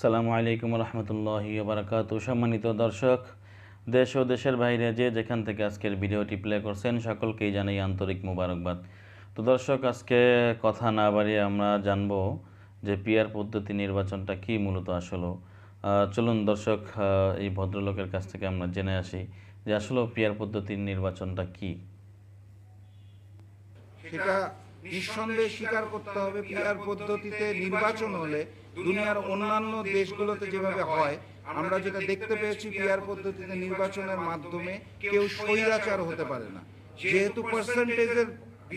সালামু আলাইকুম রহমতুল্লাহি বারাকাত সম্মানিত দর্শক, দেশ ও দেশের বাইরে যে যেখান থেকে আজকের ভিডিওটি প্লে করছেন সকলকেই জানাই আন্তরিক মোবারকবাদ। তো দর্শক, আজকে কথা না বাড়িয়ে আমরা জানব যে পিয়ার পদ্ধতি নির্বাচনটা কি মূলত আসলো। চলুন দর্শক এই ভদ্রলোকের কাছ থেকে আমরা জেনে আসি যে আসলে পিয়ার পদ্ধতির নির্বাচনটা কি। সেটা নিঃসন্দেহে স্বীকার করতে হবে পিআর পদ্ধতিতে নির্বাচন হলে দুনিয়ার অন্যান্য দেশগুলোতে যেভাবে হয়, আমরা যেটা দেখতে পেয়েছি পিআর পদ্ধতিতে নির্বাচনের মাধ্যমে কেউ স্বৈরাচার হতে পারে না। যেহেতু পার্সেন্টেজের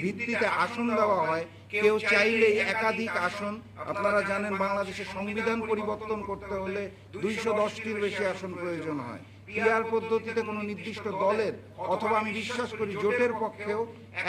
ভিত্তিতে আসন দেওয়া হয়, কেউ চাইলেই একাধিক আসন, আপনারা জানেন বাংলাদেশের সংবিধান পরিবর্তন করতে হলে দুইশো দশটির বেশি আসন প্রয়োজন হয়। পিআর পদ্ধতিতে কোনো নির্দিষ্ট দলের অথবা আমি বিশ্বাস করি জোটের পক্ষেও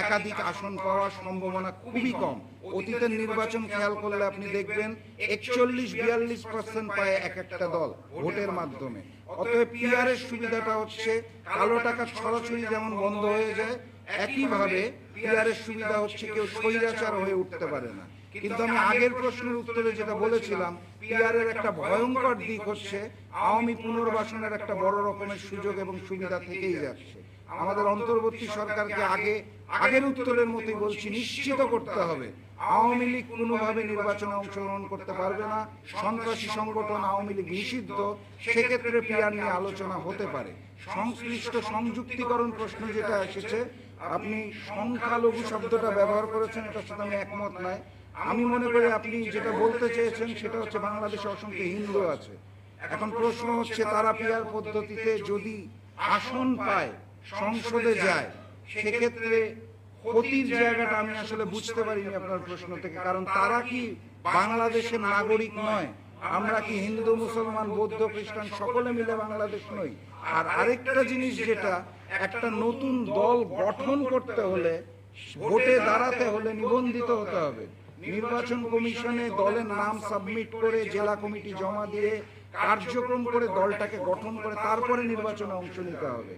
একাধিক আসন পাওয়ার সম্ভাবনা খুবই কম। অতীতের নির্বাচন খেয়াল করলে আপনি দেখবেন একচল্লিশ, বিয়াল্লিশ পার্সেন্ট পায় এক একটা দল ভোটের মাধ্যমে। অতএব পিআর এর সুবিধাটা হচ্ছে কালো টাকা সরাসরি যেমন বন্ধ হয়ে যায়, একইভাবে পিআর এর সুবিধা হচ্ছে কেউ স্বৈরাচার হয়ে উঠতে পারে না। কিন্তু আমি আগের প্রশ্নের উত্তরে যেটা বলেছিলাম পিআর এর একটা ভয়ঙ্কর দিক হচ্ছে আওয়ামী পুনর্বাসনের একটা বড় রকমের সুযোগ এবং সুবিধা থেকেই যাচ্ছে। আমাদের অন্তর্বর্তী সরকারকে আগে, আগের উত্তরের মতোই বলছি, নিশ্চিত করতে হবে। আওয়ামী লীগ কোনোভাবে নির্বাচনে অংশগ্রহণ করতে পারবে না, সন্ত্রাসী সংগঠন আওয়ামী লীগ নিষিদ্ধ, সেক্ষেত্রে পিআর নিয়ে আলোচনা হতে পারে। সংশ্লিষ্ট সংযুক্তিকরণ প্রশ্ন যেটা এসেছে, আপনি সংখ্যালঘু শব্দটা ব্যবহার করেছেন, এটার সাথে আমি একমত নয়। আমি মনে করি আপনি যেটা বলতে চেয়েছেন সেটা হচ্ছে বাংলাদেশে অসংখ্য হিন্দু আছে। এখন প্রশ্ন হচ্ছে তারা পিয়ার পদ্ধতিতে যদি আসন পায় সংসদে যায় সেক্ষেত্রে ক্ষতির জায়গাটা আমি আসলে বুঝতে পারিনি আপনার প্রশ্ন থেকে। কারণ তারা কি বাংলাদেশের নাগরিক নয়? আমরা কি হিন্দু মুসলমান বৌদ্ধ খ্রিস্টান সকলে মিলে বাংলাদেশ নই। আর আরেকটা জিনিস যেটা একটা নতুন দল গঠন করতে হলে ভোটে দাঁড়াতে হলে নিবন্ধিত হতে হবে নির্বাচন কমিশনে দলের নাম সাবমিট করে জেলা কমিটি জমা দিয়ে কার্যক্রম করে দলটাকে গঠন করে তারপরে নির্বাচনে অংশ নিতে হবে।